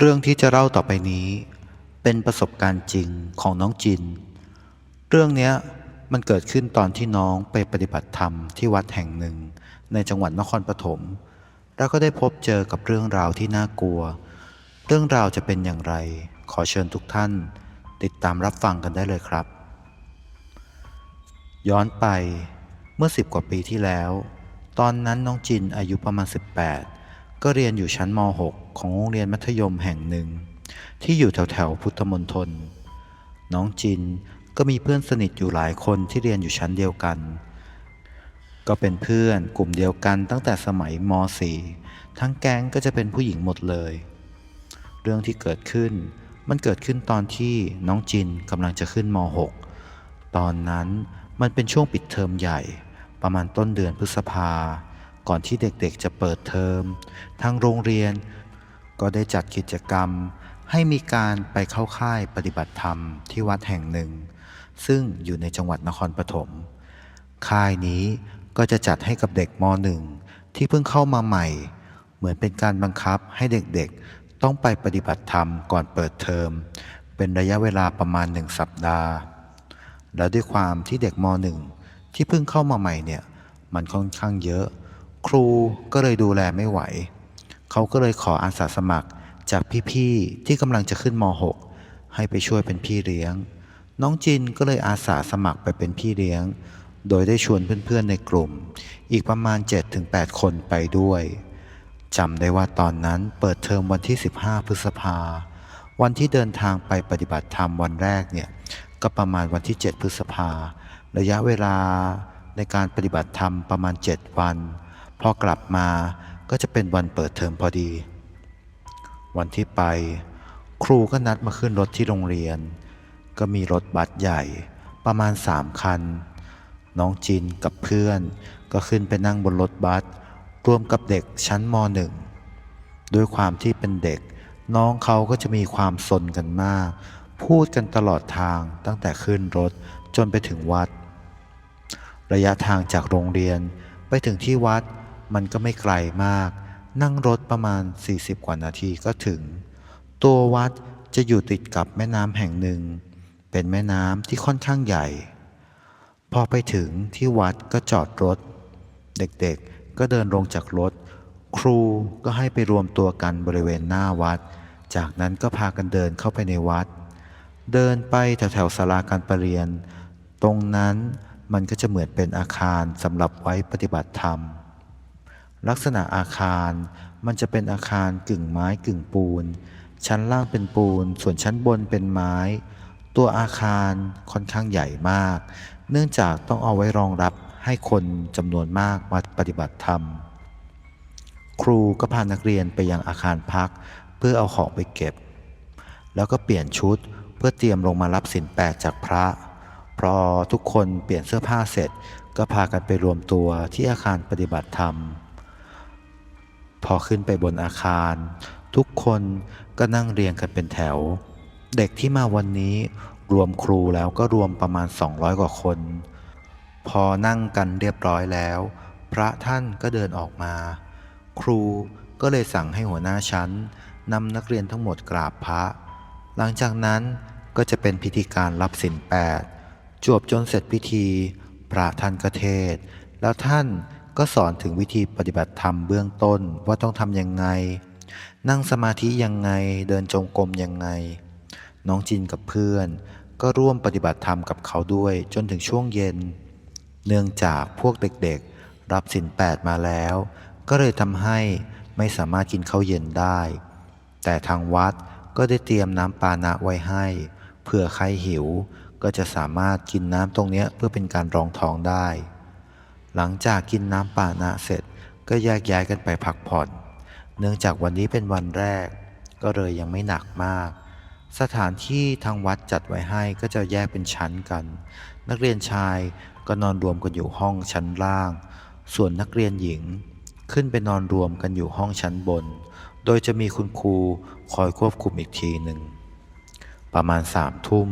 เรื่องที่จะเล่าต่อไปนี้ เป็นประสบการณ์จริงของน้องจิน เรื่องนี้มันเกิดขึ้นตอนที่น้องไปปฏิบัติธรรมที่วัดแห่งหนึ่ง ในจังหวัดนครปฐมแล้วก็ได้พบเจอกับเรื่องราวที่น่ากลัว เรื่องราวจะเป็นอย่างไร ขอเชิญทุกท่าน ติดตามรับฟังกันได้เลยครับ ย้อนไปเมื่อ10กว่าปีที่แล้ว ตอนนั้นน้องจินอายุประมาณ 18 ก็เรียนอยู่ชั้นม .6 ของโรงเรียนมัธยมแห่งหนึ่ง ที่อยู่แถวแถวพุทธมณฑลน้องจินก็มีเพื่อนสนิทอยู่หลายคนที่เรียนอยู่ชั้นเดียวกัน ก็เป็นเพื่อนกลุ่มเดียวกันตั้งแต่สมัยม .4 ทั้งแก๊งก็จะเป็นผู้หญิงหมดเลย เรื่องที่เกิดขึ้นมันเกิดขึ้นตอนที่น้องจินกำลังจะขึ้นม .6 ตอนนั้นมันเป็นช่วงปิดเทอมใหญ่ ประมาณต้นเดือนพฤษภา ก่อนที่เด็กๆจะเปิดเทอม ทางโรงเรียน ก็ได้จัดกิจกรรม ให้มีการไปเข้าค่ายปฏิบัติธรรมที่วัดแห่งหนึ่ง ซึ่งอยู่ในจังหวัดนครปฐมค่ายนี้ก็จะจัดให้กับเด็กม .1 ที่เพิ่งเข้ามาใหม่ เหมือนเป็นการบังคับให้เด็กๆ ต้องไปปฏิบัติธรรมก่อนเปิดเทอม เป็นระยะเวลาประมาณหนึ่งสัปดาห์ แล้วด้วยความที่เด็กม .1 ที่เพิ่งเข้ามาใหม่เนี่ย มันค่อนข้างเยอะ ครูก็เลยดูแลไม่ไหว เขาก็เลยขออาสาสมัครจากพี่ๆที่กำลังจะขึ้นม .6 ให้ไปช่วยเป็นพี่เลี้ยง น้องจินก็เลยอาสาสมัครไปเป็นพี่เลี้ยง โดยได้ชวนเพื่อนๆในกลุ่ม อีกประมาณ 7-8 คนไปด้วยจำได้ว่าตอนนั้นเปิดเทอมวันที่ 15 พฤษภา วันที่เดินทางไปปฏิบัติธรรมวันแรกเนี่ยก็ประมาณวันที่ 7 พฤษภา ระยะเวลาในการปฏิบัติธรรมประมาณ 7 วัน พอกลับมา ก็จะเป็นวันเปิดเทอมพอดี วันที่ไป ครูก็นัดมาขึ้นรถที่โรงเรียน ก็มีรถบัสใหญ่ประมาณ3คัน น้องจินกับเพื่อนก็ขึ้นไปนั่งบนรถบัสรวมกับเด็กชั้นม .1 ด้วยความที่เป็นเด็ก น้องเขาก็จะมีความสนกันมาก พูดกันตลอดทางตั้งแต่ขึ้นรถจนไปถึงวัด ระยะทางจากโรงเรียนไปถึงที่วัด มันก็ไม่ไกลมาก นั่งรถประมาณ 40 กว่านาทีก็ถึง ตัววัดจะอยู่ติดกับแม่น้ำแห่งหนึ่ง เป็นแม่น้ำที่ค่อนข้างใหญ่ พอไปถึงที่วัดก็จอดรถ เด็กๆก็เดินลงจากรถ ครูก็ให้ไปรวมตัวกันบริเวณหน้าวัด จากนั้นก็พากันเดินเข้าไปในวัด เดินไปแถวๆศาลาการประเรียน ตรงนั้นมันก็จะเหมือนเป็นอาคารสำหรับไว้ปฏิบัติธรรม ลักษณะอาคาร มันจะเป็นอาคารกึ่งไม้กึ่งปูน ชั้นล่างเป็นปูน ส่วนชั้นบนเป็นไม้ ตัวอาคารค่อนข้างใหญ่มาก เนื่องจากต้องเอาไว้รองรับให้คนจำนวนมากมาปฏิบัติธรรม ครูก็พานักเรียนไปยังอาคารพัก เพื่อเอาของไปเก็บ แล้วก็เปลี่ยนชุดเพื่อเตรียมลงมารับสินแปดจากพระพอทุกคนเปลี่ยนเสื้อผ้าเสร็จ ก็พากันไปรวมตัวที่อาคารปฏิบัติธรรม พอขึ้นไปบนอาคาร ทุกคนก็นั่งเรียงกันเป็นแถว เด็กที่มาวันนี้รวมครูแล้วก็รวมประมาณ 200 กว่าคน พอนั่งกันเรียบร้อยแล้ว พระท่านก็เดินออกมา ครูก็เลยสั่งให้หัวหน้าชั้นนำนักเรียนทั้งหมดกราบพระ หลังจากนั้นก็จะเป็นพิธีการรับสินแปดจวบจนเสร็จพิธี พระท่านก็เทศ แล้วท่าน ก็สอนถึงวิธีปฏิบัติธรรมเบื้องต้นว่าต้องทำยังไง นั่งสมาธิยังไง เดินจงกรมยังไง น้องจินกับเพื่อน ก็ร่วมปฏิบัติธรรมกับเขาด้วยจนถึงช่วงเย็น เนื่องจากพวกเด็กๆ รับสินแปดมาแล้ว ก็เลยทำให้ไม่สามารถกินข้าวเย็นได้ แต่ทางวัดก็ได้เตรียมน้ำปานะไว้ให้ เผื่อใครหิวก็จะสามารถกินน้ำตรงนี้เพื่อเป็นการรองท้องได้ หลังจากกินน้ำป่านะเสร็จก็แยกย้ายกันไปพักผ่อน เนื่องจากวันนี้เป็นวันแรก ก็เลยยังไม่หนักมาก สถานที่ทางวัดจัดไว้ให้ก็จะแยกเป็นชั้นกัน นักเรียนชายก็นอนรวมกันอยู่ห้องชั้นล่าง ส่วนนักเรียนหญิงขึ้นไปนอนรวมกันอยู่ห้องชั้นบน โดยจะมีคุณครูคอยควบคุมอีกทีหนึ่ง ประมาณสามทุ่ม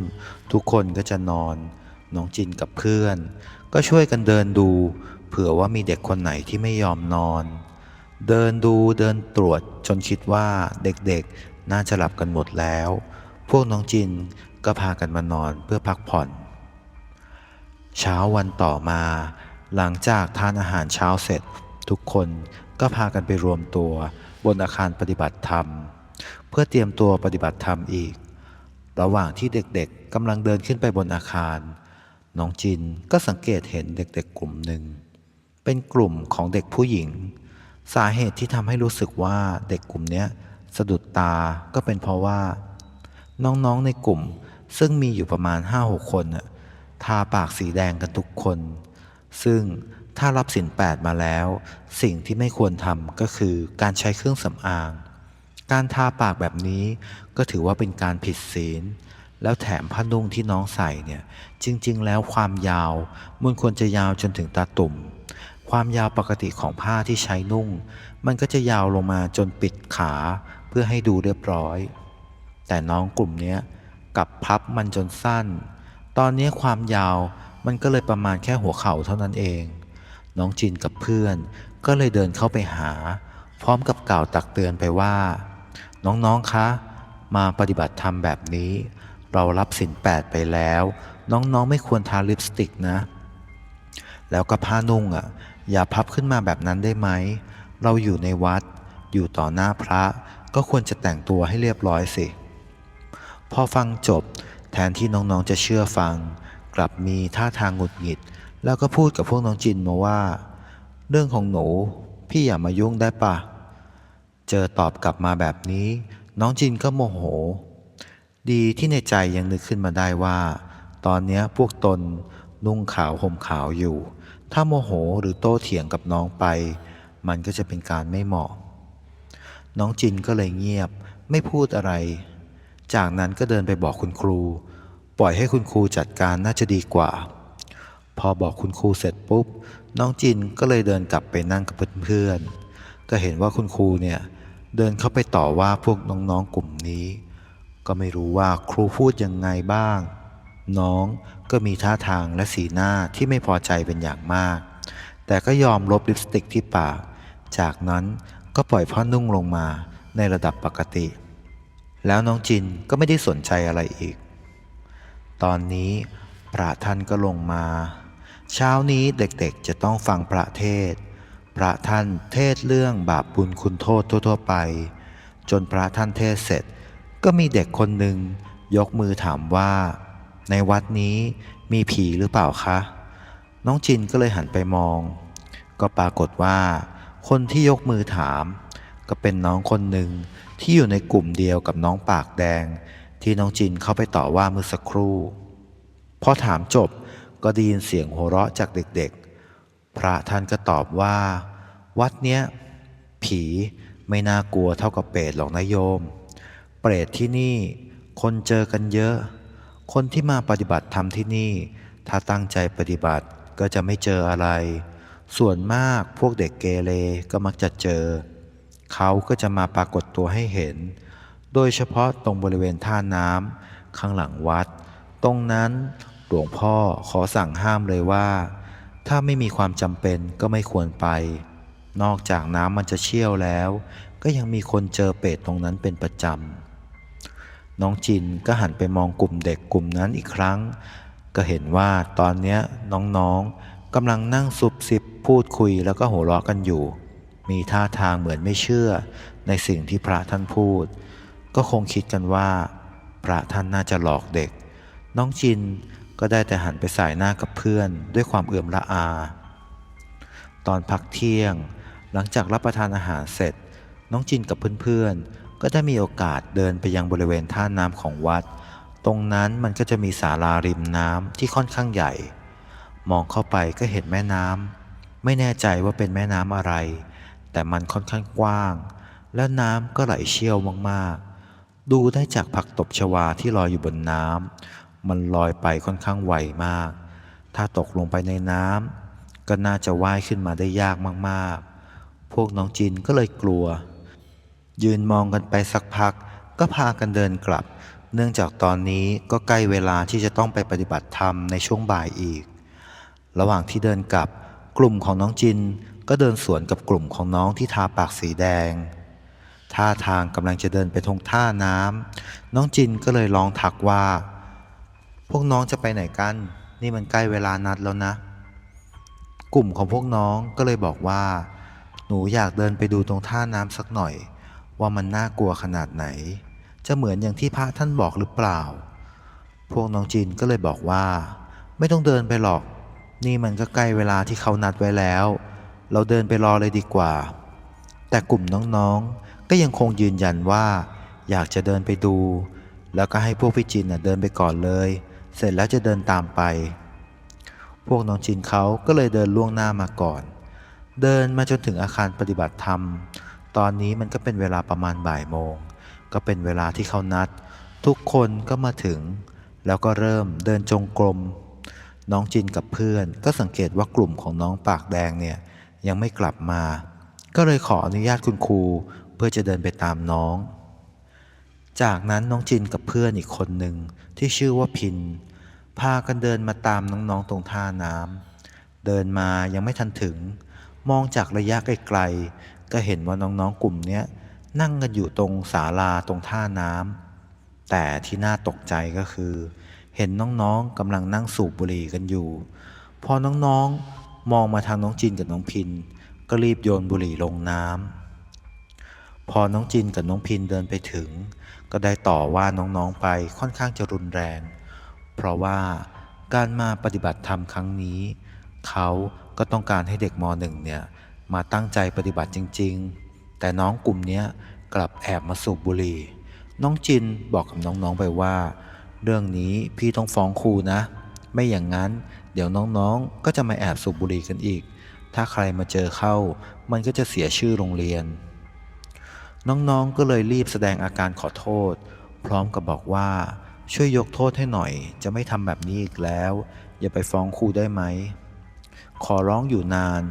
ทุกคนก็จะนอน น้องจินกับเพื่อน ก็ช่วยกันเดินดู ผื่อว่ามีเด็กคนไหนที่ไม่ยอมนอน เดินดูเดินตรวจจนคิดว่าเด็กๆน่าจะหลับกันหมดแล้ว พวกน้องจินก็พากันมานอนเพื่อพักผ่อน เช้าวันต่อมา หลังจากทานอาหารเช้าเสร็จ ทุกคนก็พากันไปรวมตัวบนอาคารปฏิบัติธรรม เพื่อเตรียมตัวปฏิบัติธรรมอีก ระหว่างที่เด็กๆกำลังเดินขึ้นไปบนอาคาร น้องจินก็สังเกตเห็นเด็กๆกลุ่มหนึ่ง เป็นกลุ่มของเด็กผู้หญิง สาเหตุที่ทำให้รู้สึกว่าเด็กกลุ่มนี้สะดุดตาก็เป็นเพราะว่า น้องๆในกลุ่มซึ่งมีอยู่ประมาณ 5-6 คนทาปากสีแดงกันทุกคน ซึ่งถ้ารับสินแปดมาแล้ว สิ่งที่ไม่ควรทำก็คือการใช้เครื่องสำอาง การทาปากแบบนี้ก็ถือว่าเป็นการผิดศีล แล้วแถมผ้านุ่งที่น้องใส่เนี่ย จริง ๆ แล้วความยาวมันควรจะยาวจนถึงตาตุ่ม ความยาวปกติของผ้าที่ใช้นุ่ง มันก็จะยาวลงมาจนปิดขาเพื่อให้ดูเรียบร้อย แต่น้องกลุ่มนี้กับพับมันจนสั้น ตอนนี้ความยาวมันก็เลยประมาณแค่หัวเข่าเท่านั้นเอง น้องจินกับเพื่อนก็เลยเดินเข้าไปหา พร้อมกับกล่าวตักเตือนไปว่า น้องๆคะ มาปฏิบัติธรรมแบบนี้ เรารับสินแปดไปแล้ว น้องๆไม่ควรทาลิปสติกนะ แล้วก็ผ้านุ่งอะ อย่าพับขึ้นมาแบบนั้นได้ไหม เราอยู่ในวัด อยู่ต่อหน้าพระ ก็ควรจะแต่งตัวให้เรียบร้อยสิ พอฟังจบ แทนที่น้องๆจะเชื่อฟัง กลับมีท่าทางหงุดหงิด แล้วก็พูดกับพวกน้องจินมาว่า เรื่องของหนู พี่อย่ามายุ่งได้ปะเจอตอบกลับมาแบบนี้ น้องจินก็โมโห ดีที่ในใจยังนึกขึ้นมาได้ว่า ตอนนี้พวกตนนุ่งขาวห่มขาวอยู่ ถ้าโมโหหรือโต้เถียงกับน้องไป มันก็จะเป็นการไม่เหมาะ น้องจินก็เลยเงียบไม่พูดอะไร จากนั้นก็เดินไปบอกคุณครู ปล่อยให้คุณครูจัดการน่าจะดีกว่า พอบอกคุณครูเสร็จปุ๊บ น้องจินก็เลยเดินกลับไปนั่งกับเพื่อนๆ ก็เห็นว่าคุณครูเนี่ยเดินเข้าไปต่อว่าพวกน้องๆกลุ่มนี้ ก็ไม่รู้ว่าครูพูดยังไงบ้าง น้องก็มีท่าทางและสีหน้าที่ไม่พอใจเป็นอย่างมาก แต่ก็ยอมลบลิปสติกที่ปาก จากนั้นก็ปล่อยผ้านุ่งลงมาในระดับปกติ แล้วน้องจินก็ไม่ได้สนใจอะไรอีก ตอนนี้พระท่านก็ลงมา เช้านี้เด็กๆจะต้องฟังพระเทศ พระท่านเทศเรื่องบาปบุญคุณโทษทั่ว ๆ ไป จนพระท่านเทศเสร็จ ก็มีเด็กคนหนึ่งยกมือถามว่า ในวัดนี้มีผีหรือเปล่าคะ น้องจินก็เลยหันไปมอง ก็ปรากฏว่า คนที่ยกมือถาม ก็เป็นน้องคนหนึ่งที่อยู่ในกลุ่มเดียวกับน้องปากแดง ที่น้องจินเข้าไปต่อว่าเมื่อสักครู่พอถามจบก็ได้ยินเสียงหัวเราะจากเด็กๆ พระท่านก็ตอบว่า วัดเนี้ยผีไม่น่ากลัวเท่ากับเปรตหรอกนะโยม เปรตที่นี่คนเจอกันเยอะ คนที่มาปฏิบัติธรรมที่นี่ ถ้าตั้งใจปฏิบัติก็จะไม่เจออะไร ส่วนมากพวกเด็กเกเรก็มักจะเจอ เขาก็จะมาปรากฏตัวให้เห็น โดยเฉพาะตรงบริเวณท่าน้ำข้างหลังวัด ตรงนั้นหลวงพ่อขอสั่งห้ามเลยว่า ถ้าไม่มีความจำเป็นก็ไม่ควรไป นอกจากน้ำมันจะเชี่ยวแล้ว ก็ยังมีคนเจอเป็ดตรงนั้นเป็นประจำ น้องจินก็หันไปมองกลุ่มเด็กกลุ่มนั้นอีกครั้ง ก็เห็นว่าตอนนี้น้องๆกำลังนั่งซุบซิบพูดคุยแล้วก็หัวเราะกันอยู่ มีท่าทางเหมือนไม่เชื่อ ในสิ่งที่พระท่านพูด ก็คงคิดกันว่า พระท่านน่าจะหลอกเด็ก น้องจินก็ได้แต่หันไปสายหน้ากับเพื่อน ด้วยความเอื่อมละอา ตอนพักเที่ยง หลังจากรับประทานอาหารเสร็จ น้องจินกับเพื่อนๆ ก็ได้มีโอกาสเดินไปยังบริเวณท่าน้ำของวัด ตรงนั้นมันก็จะมีศาลาริมน้ำที่ค่อนข้างใหญ่ มองเข้าไปก็เห็นแม่น้ำไม่แน่ใจว่าเป็นแม่น้ำอะไร แต่มันค่อนข้างกว้าง และน้ำก็ไหลเชี่ยวมากๆ ดูได้จากผักตบชวาที่ลอยอยู่บนน้ำมันลอยไปค่อนข้างไวมาก ถ้าตกลงไปในน้ำก็น่าจะว่ายขึ้นมาได้ยากมากๆ พวกน้องจินก็เลยกลัว ยืนมองกันไปสักพัก ก็พากันเดินกลับ เนื่องจากตอนนี้ก็ใกล้เวลาที่จะต้องไปปฏิบัติธรรมในช่วงบ่ายอีก ระหว่างที่เดินกลับ กลุ่มของน้องจิน ก็เดินสวนกับกลุ่มของน้องที่ทาปากสีแดง ท่าทางกำลังจะเดินไปทงท่าน้ำน้องจินก็เลยร้องทักว่า พวกน้องจะไปไหนกัน นี่มันใกล้เวลานัดแล้วนะ กลุ่มของพวกน้องก็เลยบอกว่า หนูอยากเดินไปดูตรงท่าน้ำสักหน่อย ว่ามันน่ากลัวขนาดไหน จะเหมือนอย่างที่พระท่านบอกหรือเปล่า พวกน้องจินก็เลยบอกว่า ไม่ต้องเดินไปหรอก นี่มันก็ใกล้เวลาที่เขานัดไว้แล้ว เราเดินไปรอเลยดีกว่า แต่กลุ่มน้องๆ ก็ยังคงยืนยันว่า อยากจะเดินไปดู แล้วก็ให้พวกพี่จินเดินไปก่อนเลย เสร็จแล้วจะเดินตามไป พวกน้องจินเขาก็เลยเดินล่วงหน้ามาก่อน เดินมาจนถึงอาคารปฏิบัติธรรม ตอนนี้มันก็เป็นเวลาประมาณบ่ายโมง ก็เป็นเวลาที่เขานัด ทุกคนก็มาถึง แล้วก็เริ่มเดินจงกรม น้องจินกับเพื่อน ก็สังเกตว่ากลุ่มของน้องปากแดงเนี่ยยังไม่กลับมา ก็เลยขออนุญาตคุณครูเพื่อจะเดินไปตามน้อง จากนั้นน้องจินกับเพื่อนอีกคนหนึ่งที่ชื่อว่าพิน พากันเดินมาตามน้องๆตรงท่าน้ำเดินมายังไม่ทันถึง มองจากระยะไกล ก็เห็นว่าน้องๆกลุ่มนี้นั่งกันอยู่ตรงศาลาตรงท่าน้ำแต่ที่น่าตกใจก็คือ เห็นน้องๆกำลังนั่งสูบบุหรี่กันอยู่ พอน้องๆมองมาทางน้องจินกับน้องพิน ก็รีบโยนบุหรี่ลงน้ำพอน้องจินกับน้องพินเดินไปถึง ก็ได้ต่อว่าน้องๆไปค่อนข้างจะรุนแรง เพราะว่าการมาปฏิบัติธรรมครั้งนี้ เขาก็ต้องการให้เด็กมหนึ่งเนี่ย มาตั้งใจปฏิบัติจริง ๆ แต่น้องกลุ่มนี้กลับแอบมาสูบบุหรี่ น้องจินบอกกับน้องๆไปว่า เรื่องนี้พี่ต้องฟ้องครูนะ ไม่อย่างนั้น เดี๋ยวน้องๆ ก็จะมาแอบสูบบุหรี่กันอีก ถ้าใครมาเจอเข้า มันก็จะเสียชื่อโรงเรียน น้องๆ ก็เลยรีบแสดงอาการขอโทษ พร้อมกับบอกว่าช่วยยกโทษให้หน่อย จะไม่ทำแบบนี้อีกแล้ว อย่าไปฟ้องครูได้ไหม ขอร้องอยู่นาน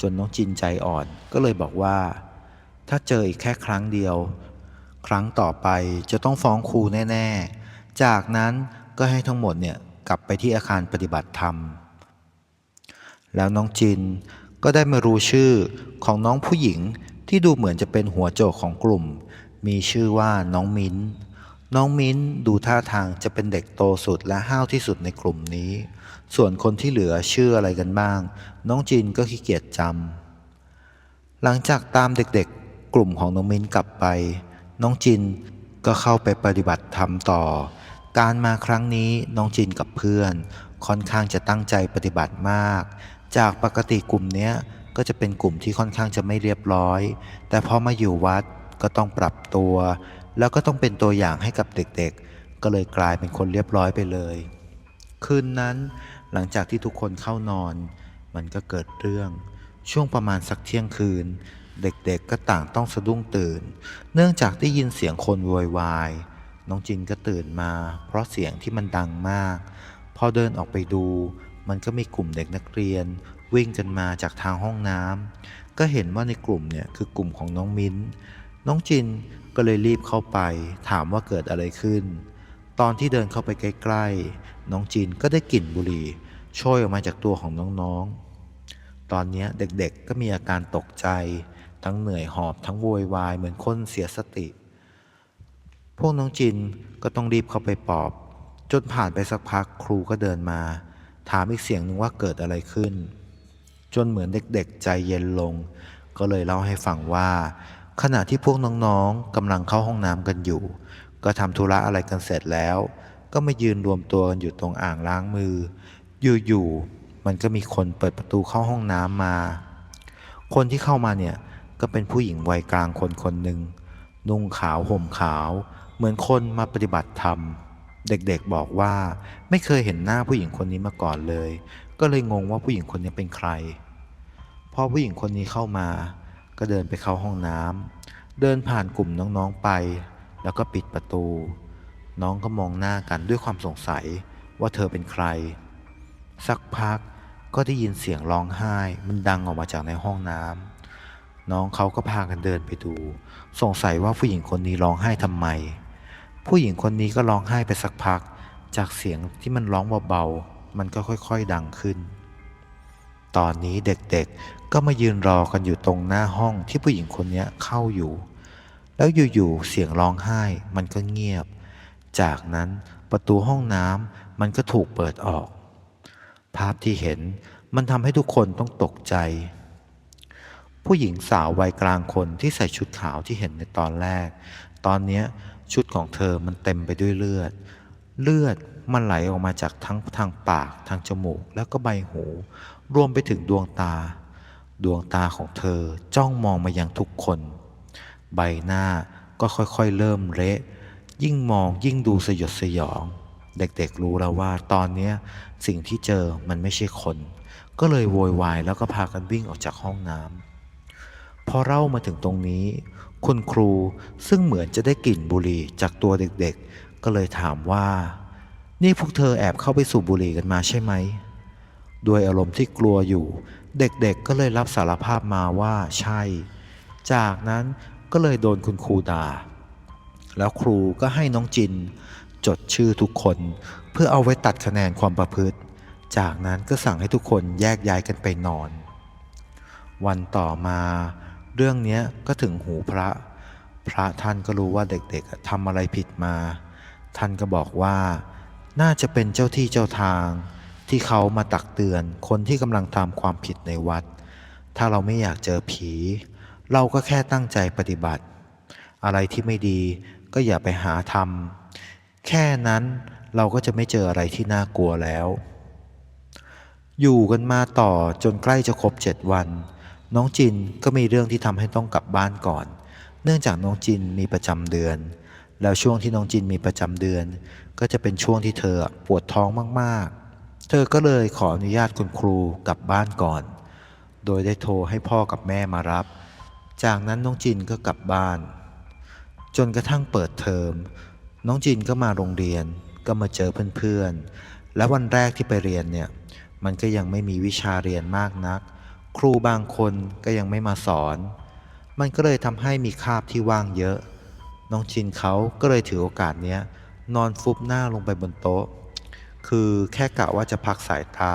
จนน้องจินใจอ่อนก็เลยบอกว่า ถ้าเจออีกแค่ครั้งเดียว ครั้งต่อไปจะต้องฟ้องครูแน่ ๆ จากนั้นก็ให้ทั้งหมดเนี่ยกลับไปที่อาคารปฏิบัติธรรม แล้วน้องจินก็ได้มารู้ชื่อของน้องผู้หญิงที่ดูเหมือนจะเป็นหัวโจกของกลุ่ม มีชื่อว่าน้องมิ้น น้องมิ้นดูท่าทางจะเป็นเด็กโตสุดและห้าวที่สุดในกลุ่มนี้ ส่วนคนที่เหลือชื่ออะไรกันบ้าง น้องจินก็ขี้เกียจจำหลังจากตามเด็กๆ กลุ่มของน้องมิ้นกลับไป น้องจินก็เข้าไปปฏิบัติธรรมต่อ การมาครั้งนี้น้องจินกับเพื่อน ค่อนข้างจะตั้งใจปฏิบัติมาก จากปกติกลุ่มเนี้ยก็จะเป็นกลุ่มที่ค่อนข้างจะไม่เรียบร้อย แต่พอมาอยู่วัดก็ต้องปรับตัว แล้วก็ต้องเป็นตัวอย่างให้กับเด็กๆ ก็เลยกลายเป็นคนเรียบร้อยไปเลย คืนนั้นหลังจากที่ทุกคนเข้านอน มันก็เกิดเรื่องช่วงประมาณสักเที่ยงคืน เด็กๆก็ต่างต้องสะดุ้งตื่น เนื่องจากได้ยินเสียงคนโวยวายน้องจินก็ตื่นมา เพราะเสียงที่มันดังมาก พอเดินออกไปดู มันก็มีกลุ่มเด็กนักเรียน วิ่งกันมาจากทางห้องน้ำก็เห็นว่าในกลุ่มเนี่ยคือกลุ่มของน้องมิ้น น้องจิน ก็เลยรีบเข้าไปถามว่าเกิดอะไรขึ้น ตอนที่เดินเข้าไปใกล้ๆ น้องจินก็ได้กลิ่นบุหรี่โชยออกมาจากตัวของน้องๆ ตอนนี้เด็กๆก็มีอาการตกใจ ทั้งเหนื่อยหอบทั้งโวยวายเหมือนคนเสียสติ พวกน้องจินก็ต้องรีบเข้าไปปอบ จนผ่านไปสักพักครูก็เดินมา ถามอีกเสียงหนึ่งว่าเกิดอะไรขึ้น จนเหมือนเด็กๆใจเย็นลง ก็เลยเล่าให้ฟังว่า ขณะที่พวกน้องๆกำลังเข้าห้องน้ำกันอยู่ ก็ทำธุระอะไรกันเสร็จแล้ว ก็มายืนรวมตัวกันอยู่ตรงอ่างล้างมือ อยู่ๆมันก็มีคนเปิดประตูเข้าห้องน้ำมา คนที่เข้ามาเนี่ยก็เป็นผู้หญิงวัยกลางคนคนหนึ่งนุ่งขาวห่มขาว เหมือนคนมาปฏิบัติธรรม เด็กๆบอกว่าไม่เคยเห็นหน้าผู้หญิงคนนี้มาก่อนเลย ก็เลยงงว่าผู้หญิงคนนี้เป็นใครพอผู้หญิงคนนี้เข้ามา ก็เดินไปเข้าห้องน้ำเดินผ่านกลุ่มน้องๆไป แล้วก็ปิดประตู น้องก็มองหน้ากันด้วยความสงสัยว่าเธอเป็นใคร สักพักก็ได้ยินเสียงร้องไห้ มันดังออกมาจากในห้องน้ำน้องเขาก็พากันเดินไปดู สงสัยว่าผู้หญิงคนนี้ร้องไห้ทำไม ผู้หญิงคนนี้ก็ร้องไห้ไปสักพัก จากเสียงที่มันร้องเบาๆมันก็ค่อยๆดังขึ้น ตอนนี้เด็กๆ ก็มายืนรอกันอยู่ตรงหน้าห้องที่ผู้หญิงคนนี้เข้าอยู่ แล้วอยู่ๆเสียงร้องไห้มันก็เงียบ จากนั้นประตูห้องน้ำมันก็ถูกเปิดออก ภาพที่เห็นมันทำให้ทุกคนต้องตกใจ ผู้หญิงสาววัยกลางคนที่ใส่ชุดขาวที่เห็นในตอนแรก ตอนนี้ชุดของเธอมันเต็มไปด้วยเลือด เลือดมันไหลออกมาจากทั้งทางปากทางจมูกแล้วก็ใบหู รวมไปถึงดวงตา ดวงตาของเธอจ้องมองมายังทุกคน ใบหน้าก็ค่อยๆเริ่มเละ ยิ่งมองยิ่งดูสยดสยอง เด็กๆรู้แล้วว่าตอนนี้สิ่งที่เจอมันไม่ใช่คน ก็เลยโวยวายแล้วก็พากันวิ่งออกจากห้องน้ำพอเล่ามาถึงตรงนี้ คุณครูซึ่งเหมือนจะได้กลิ่นบุหรี่จากตัวเด็กๆ ก็เลยถามว่า นี่พวกเธอแอบเข้าไปสูบบุหรี่กันมาใช่ไหม ด้วยอารมณ์ที่กลัวอยู่ เด็กๆก็เลยรับสารภาพมาว่าใช่ จากนั้นก็เลยโดนคุณครูด่า แล้วครูก็ให้น้องจิน จดชื่อทุกคน เพื่อเอาไว้ตัดคะแนนความประพฤติ จากนั้นก็สั่งให้ทุกคนแยกย้ายกันไปนอน วันต่อมา เรื่องนี้ก็ถึงหูพระ พระท่านก็รู้ว่าเด็กๆทำอะไรผิดมา ท่านก็บอกว่า น่าจะเป็นเจ้าที่เจ้าทาง ที่เขามาตักเตือนคนที่กำลังทำความผิดในวัด ถ้าเราไม่อยากเจอผี เราก็แค่ตั้งใจปฏิบัติ อะไรที่ไม่ดีก็อย่าไปหาทำแค่นั้นเราก็จะไม่เจออะไรที่น่ากลัวแล้ว อยู่กันมาต่อจนใกล้จะครบเจ็ดวัน น้องจินก็มีเรื่องที่ทำให้ต้องกลับบ้านก่อน เนื่องจากน้องจินมีประจำเดือน แล้วช่วงที่น้องจินมีประจำเดือน ก็จะเป็นช่วงที่เธอปวดท้องมาก เธอก็เลยขออนุญาตคุณครูกลับบ้านก่อน โดยได้โทรให้พ่อกับแม่มารับ จากนั้นน้องจินก็กลับบ้าน จนกระทั่งเปิดเทอม น้องจินก็มาโรงเรียน ก็มาเจอเพื่อนๆ และวันแรกที่ไปเรียนเนี่ย มันก็ยังไม่มีวิชาเรียนมากนัก ครูบางคนก็ยังไม่มาสอน มันก็เลยทำให้มีคาบที่ว่างเยอะ น้องจินเขาก็เลยถือโอกาสเนี้ยนอนฟุบหน้าลงไปบนโต๊ะ คือแค่กะว่าจะพักสายตา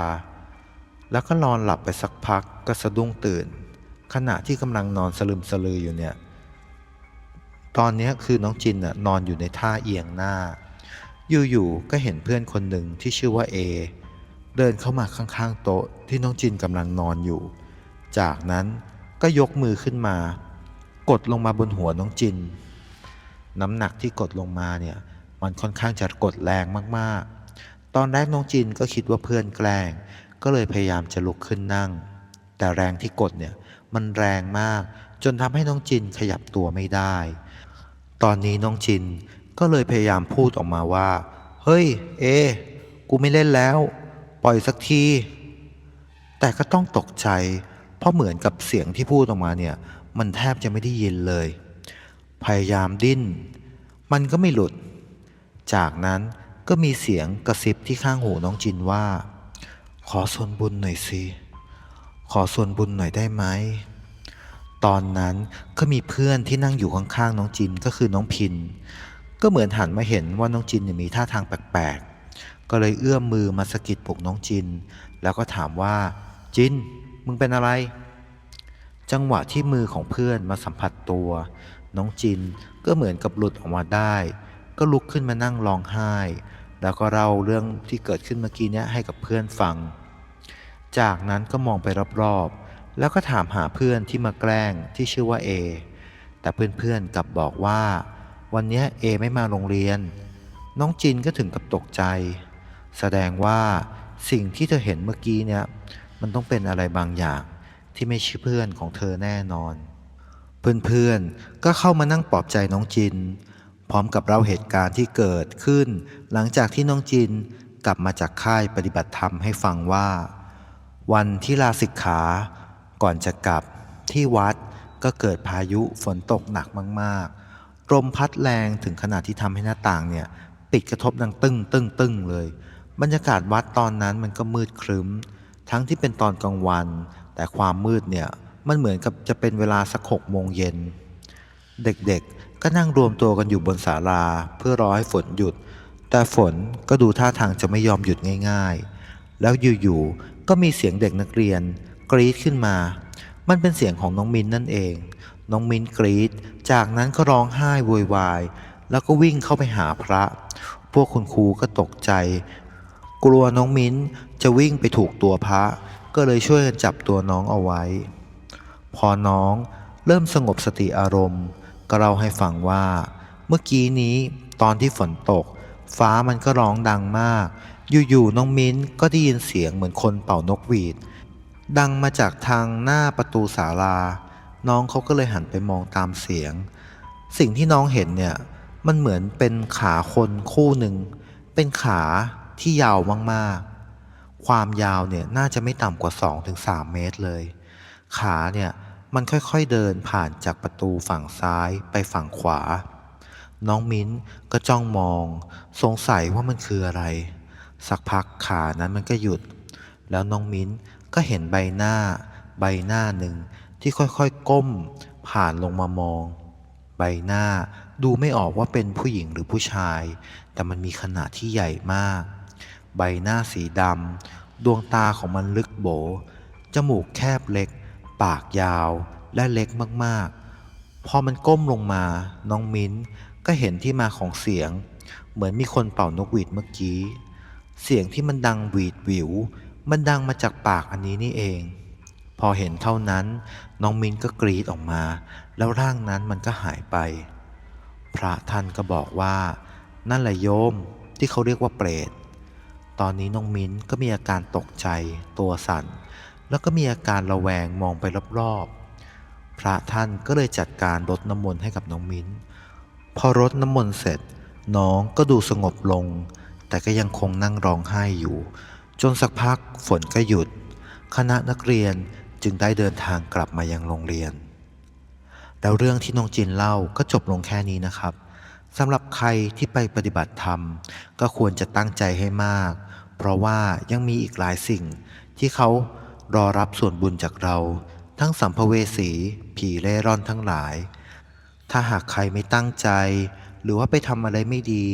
แล้วก็นอนหลับไปสักพักก็สะดุ้งตื่น ขณะที่กำลังนอนสลึมสลืออยู่เนี่ย ตอนนี้คือน้องจินน่ะนอนอยู่ในท่าเอียงหน้า อยู่ๆก็เห็นเพื่อนคนหนึ่งที่ชื่อว่าเอเดินเข้ามาข้างๆโต๊ะที่น้องจินกำลังนอนอยู่ จากนั้นก็ยกมือขึ้นมา กดลงมาบนหัวน้องจิน น้ำหนักที่กดลงมาเนี่ย มันค่อนข้างจะกดแรงมากๆ ตอนแรกน้องจินก็คิดว่าเพื่อนแกล้ง ก็เลยพยายามจะลุกขึ้นนั่ง แต่แรงที่กดเนี่ยมันแรงมาก จนทำให้น้องจินขยับตัวไม่ได้ ตอนนี้น้องจินก็เลยพยายามพูดออกมาว่า เฮ้ย เอ กูไม่เล่นแล้ว ปล่อยสักที แต่ก็ต้องตกใจ เพราะเหมือนกับเสียงที่พูดออกมาเนี่ย มันแทบจะไม่ได้ยินเลย พยายามดิ้น มันก็ไม่หลุด จากนั้น ก็มีเสียงกระซิบที่ข้างหูน้องจินว่า ขอส่วนบุญหน่อยสิขอส่วนบุญหน่อยได้ไหมตอนนั้นก็มีเพื่อนที่นั่งอยู่ข้างๆน้องจินก็คือน้องพิน ก็เหมือนหันมาเห็นว่าน้องจินมีท่าทางแปลกๆ ก็เลยเอื้อมมือมาสะกิดปลุกน้องจิน แล้วก็ถามว่า จิน มึงเป็นอะไร จังหวะที่มือของเพื่อนมาสัมผัสตัว น้องจินก็เหมือนกับหลุดออกมาได้ ก็ลุกขึ้นมานั่งร้องไห้ แล้วก็เล่าเรื่องที่เกิดขึ้นเมื่อกี้นี้ให้กับเพื่อนฟัง จากนั้นก็มองไปรอบๆ แล้วก็ถามหาเพื่อนที่มาแกล้งที่ชื่อว่าเอ แต่เพื่อนๆกลับบอกว่า วันนี้เอไม่มาโรงเรียน น้องจินก็ถึงกับตกใจ แสดงว่าสิ่งที่เธอเห็นเมื่อกี้เนี่ยมันต้องเป็นอะไรบางอย่างที่ไม่ใช่เพื่อนของเธอแน่นอน เพื่อนๆก็เข้ามานั่งปลอบใจน้องจิน พร้อมกับเล่าเหตุการณ์ที่เกิดขึ้น หลังจากที่น้องจินกลับมาจากค่ายปฏิบัติธรรมให้ฟังว่า วันที่ลาสิกขา ก่อนจะกลับที่วัดก็เกิดพายุฝนตกหนักมากๆลมพัดแรงถึงขนาดที่ทำให้หน้าต่างเนี่ยปิดกระทบดังตึ้งตึ้งตึ้งเลย บรรยากาศวัดตอนนั้นมันก็มืดครึ้ม ทั้งที่เป็นตอนกลางวัน แต่ความมืดเนี่ยมันเหมือนกับจะเป็นเวลาสักหกโมงเย็น เด็กๆ ก็นั่งรวมตัวกันอยู่บนศาลาเพื่อรอให้ฝนหยุด แต่ฝนก็ดูท่าทางจะไม่ยอมหยุดง่าย ๆ แล้วอยู่ๆ ก็มีเสียงเด็กนักเรียน กรี๊ดขึ้นมา มันเป็นเสียงของน้องมินนั่นเอง น้องมินกรี๊ด จากนั้นก็ร้องไห้โวยวาย แล้วก็วิ่งเข้าไปหาพระ พวกคุณครูก็ตกใจ กลัวน้องมิ้นจะวิ่งไปถูกตัวพระ ก็เลยช่วยกันจับตัวน้องเอาไว้ พอน้องเริ่มสงบสติอารมณ์ ก็เล่าให้ฟังว่า เมื่อกี้นี้ตอนที่ฝนตก ฟ้ามันก็ร้องดังมาก อยู่ๆน้องมิ้นก็ได้ยินเสียงเหมือนคนเป่านกหวีด ดังมาจากทางหน้าประตูศาลา น้องเขาก็เลยหันไปมองตามเสียง สิ่งที่น้องเห็นเนี่ยมันเหมือนเป็นขาคนคู่หนึ่ง เป็นขาที่ยาวมากๆ ความยาวเนี่ยน่าจะไม่ต่ำกว่า 2-3 เมตรเลย ขาเนี่ย มันค่อยๆเดินผ่านจากประตูฝั่งซ้ายไปฝั่งขวา น้องมิ้นก็จ้องมอง สงสัยว่ามันคืออะไร สักพักขานั้นมันก็หยุด แล้วน้องมิ้นก็เห็นใบหน้า ใบหน้าหนึ่งที่ค่อยๆก้ม ผ่านลงมามอง ใบหน้าดูไม่ออกว่าเป็นผู้หญิงหรือผู้ชาย แต่มันมีขนาดที่ใหญ่มาก ใบหน้าสีดำดวงตาของมันลึกโบ จมูกแคบเล็ก ปากยาวและเล็กมากๆ พอมันก้มลงมา น้องมิ้นก็เห็นที่มาของเสียง เหมือนมีคนเป่านกหวีดเมื่อกี้ เสียงที่มันดังหวีดหวิว มันดังมาจากปากอันนี้นี่เอง พอเห็นเท่านั้น น้องมิ้นก็กรีดออกมา แล้วร่างนั้นมันก็หายไป พระท่านก็บอกว่า นั่นแหละโยมที่เขาเรียกว่าเปรต ตอนนี้น้องมิ้นก็มีอาการตกใจตัวสั่น แล้วก็มีอาการระแวงมองไปรอบๆ พระท่านก็เลยจัดการรดน้ำมนต์ให้กับน้องมิ้น พอรดน้ำมนต์เสร็จ น้องก็ดูสงบลง แต่ก็ยังคงนั่งร้องไห้อยู่ จนสักพักฝนก็หยุด คณะนักเรียนจึงได้เดินทางกลับมายังโรงเรียน แล้วเรื่องที่น้องจินเล่าก็จบลงแค่นี้นะครับสำหรับใครที่ไปปฏิบัติธรรม ก็ควรจะตั้งใจให้มาก เพราะว่ายังมีอีกหลายสิ่งที่เขา รอรับส่วนบุญจากเรา ทั้งสัมภเวสี ผีเร่ร่อนทั้งหลาย ถ้าหากใครไม่ตั้งใจ หรือว่าไปทำอะไรไม่ดี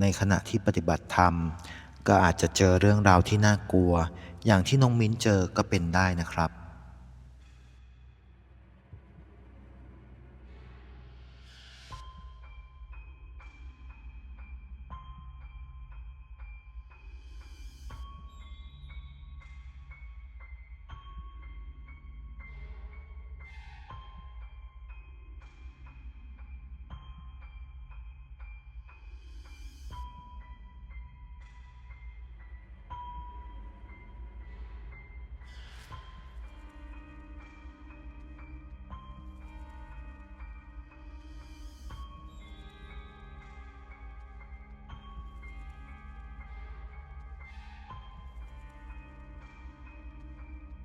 ในขณะที่ปฏิบัติธรรม ก็อาจจะเจอเรื่องราวที่น่ากลัว อย่างที่น้องมิ้นเจอก็เป็นได้นะครับ